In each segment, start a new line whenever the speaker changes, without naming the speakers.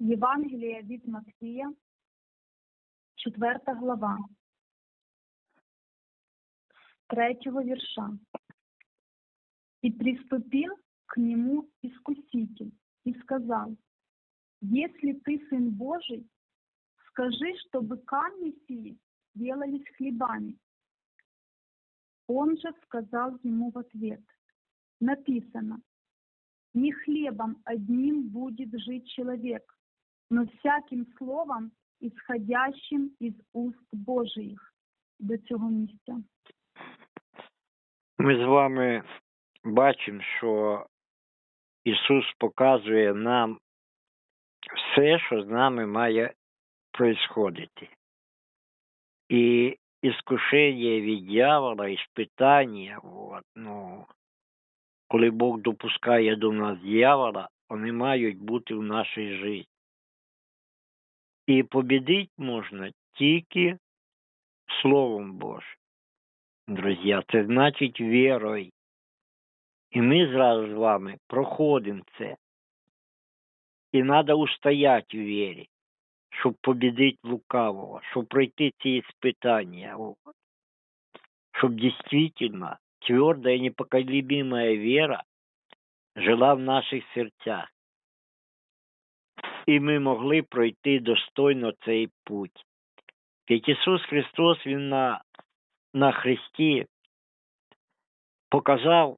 Євангелія від Матфія, 4 глава, с 3 вірша. «И приступил к нему искуситель и сказал, «Если ты сын Божий, скажи, чтобы камни сии делались хлебами». Он же сказал ему в ответ, написано, «Не хлебом одним будет жить человек, но всяким словом, исходящим из уст Божиих». До цього місця.
Ми з вами бачимо, що Ісус показує нам все, що з нами має происходити. І іскушення від дьявола, іспитання, от, ну, коли Бог допускає до нас дьявола, вони мають бути в нашій житті. І побідити можна тільки Словом Божим. Друзі, це значить вірою. І ми зразу з вами проходимо це. І треба устояти в вірі, щоб побідити лукавого, щоб пройти ці іспитання. от. Щоб дійсно твердая и непоколебимая вера жила в наших серцях. І ми могли пройти достойно цей путь. Ведь Ісус Христос, Він на, на Христі показав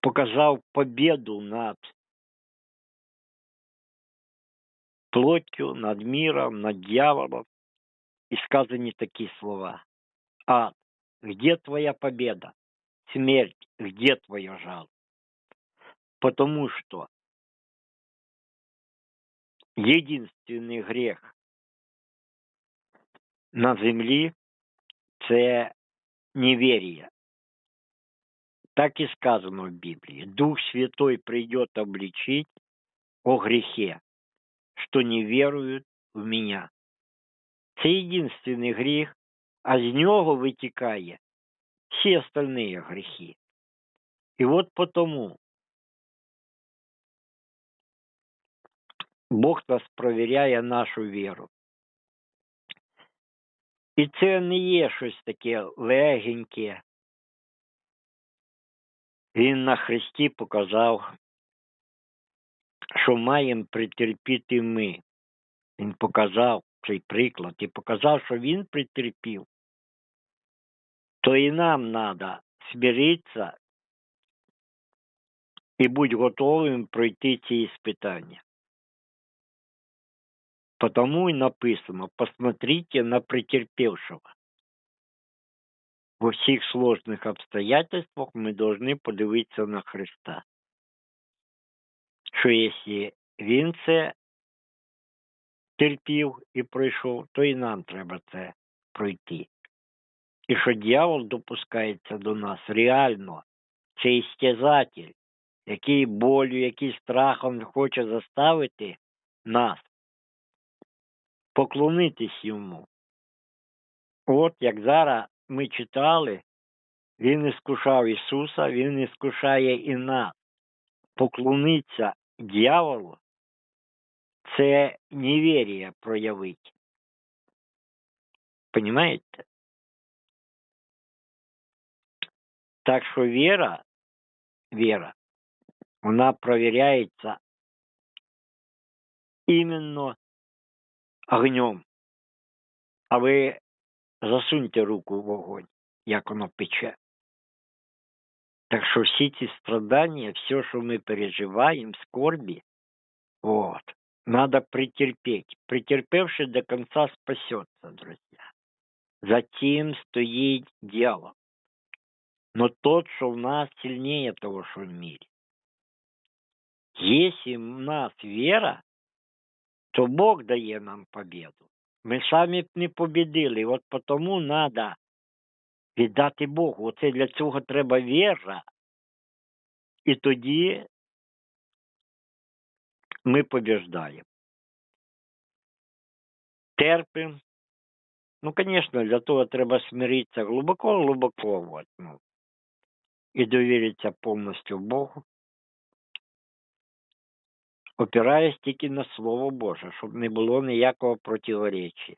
показав победу над плоттю, над миром, над дьяволом. И сказаны такие слова. Ад, где твоя победа? Смерть, где твое жало? Потому что единственный грех на землі це неверие. Так и сказано в Библии. Дух Святой придет обличить о грехе, что не веруют в меня. Це єдинственний гріх, а з нього витікає всі остальні гріхи. І от потому Бог нас провіряє нашу віру. І це не є щось таке легеньке. Він на Христі показав, що маємо притерпіти ми. Він показав цей приклад і показав, що він притерпів. То і нам треба смиритися і бути готовим пройти ці іспитання. Потому и написано, посмотрите на претерпевшего. Во всіх сложних обстоятельствах ми должны подивитися на Христа. Що якщо Він це терпів і пройшов, то і нам треба це пройти. І що дьявол допускається до нас реально, це істязатель, який болю, який страхом хоче заставити нас поклонитись йому. От як зараз ми читали, він іскушав Ісуса, Він іскушає і нас. Поклонитися дьяволу це невір'я проявить. Понимаєте? Так що віра, віра, вона провіряється іменно огнем. А ви засуньте руку в вогонь, як воно пече. Так що всі ці страдання, все, що ми переживаємо, скорбі, вот, надо претерпеть. Претерпевший до конца спасется, друзья. Затем стоит дьявол. Но тот, что в нас сильнее того, что в мире. Если в нас вера, то Бог дає нам победу. Ми самі б не побідили. От тому треба віддати Богу. Оце для цього треба віра. І тоді ми побіждаємо. Терпимо. Ну, звісно, для того треба смиритися глибоко-глибоко. Вот, ну, і довіритися повністю Богу. Опираюсь тільки на Слово Боже, щоб не було ніякого противоречия.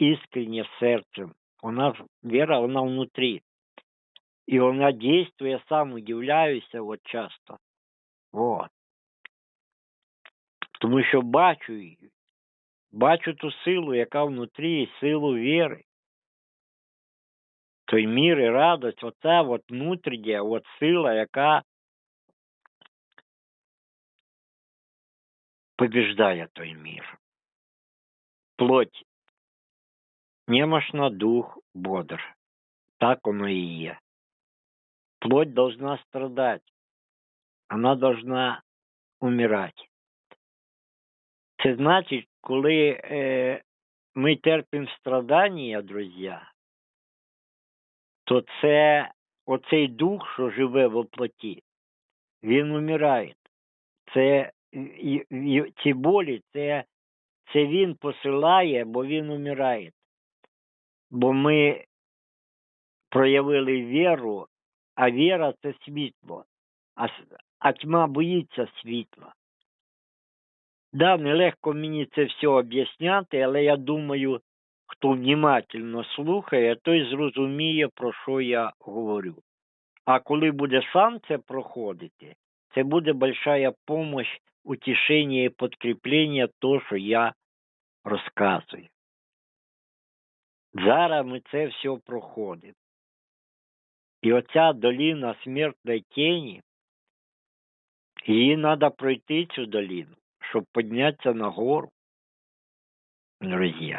Искренне серцем. У нас вера, вона внутрі. І вона дійствує, сам удивляюся от часто. Вот. Тому що бачу її. Бачу ту силу, яка внутрі, силу віри. Той мір і радость, оця от внутрішня от сила, яка побіждає той мір. Плоть немощна, дух бодр. Так воно і є. Плоть должна страдать. Она должна умирать. Це значить, коли е, ми терпимо страдання, друзі, то це оцей дух, що живе в плоті, він умирає. Це і, ці болі, це, це він посилає, бо він умирає. Бо ми проявили віру, а віра це світло, а, а тьма боїться світла. Да, нелегко мені це все об'ясняти, але я думаю, хто внимательно слухає, той зрозуміє, про що я говорю. А коли буде сам це проходити, це буде большая помощь, утішення і підкріплення того, що я розказую. Зараз ми це все проходимо. І оця доліна смертної тіні, її треба пройти цю доліну, щоб піднятися на гору, друзі,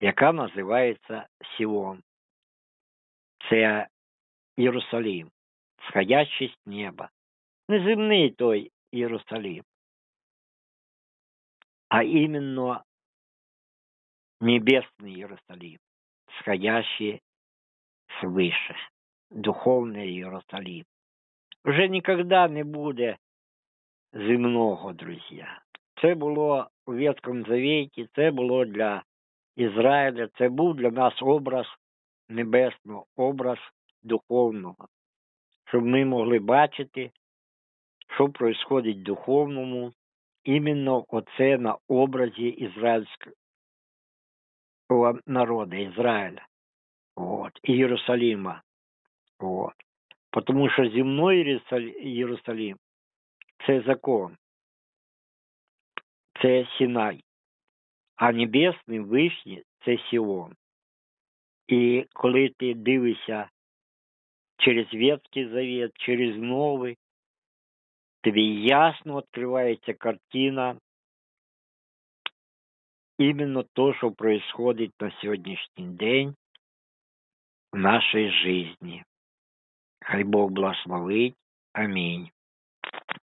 яка називається Сіон. Це Єрусалим, сходящий з неба. Не земний той Єрусалим, а іменно небесний Єрусалим, сходящий свыше, духовний Єрусалим. Вже ніколи не буде земного, друзі. Це було у Ветхому Завіті, це було для Ізраїля, це був для нас образ небесного, образ духовного, щоб ми могли бачити, що в духовному, іменно оце на образі ізраїльського народу, Ізраїля. Вот, Єрусалима. Вот. Потому що земной Єрусалим це закон, це Сінай, а небесний вишній це Сіон. І коли ти дивишся через Ветхий Завет, через Новий, тобі ясно відкривається картина іменно то, що происходит на сьогоднішній день в нашей жизни. Хай Бог благословить. Амінь.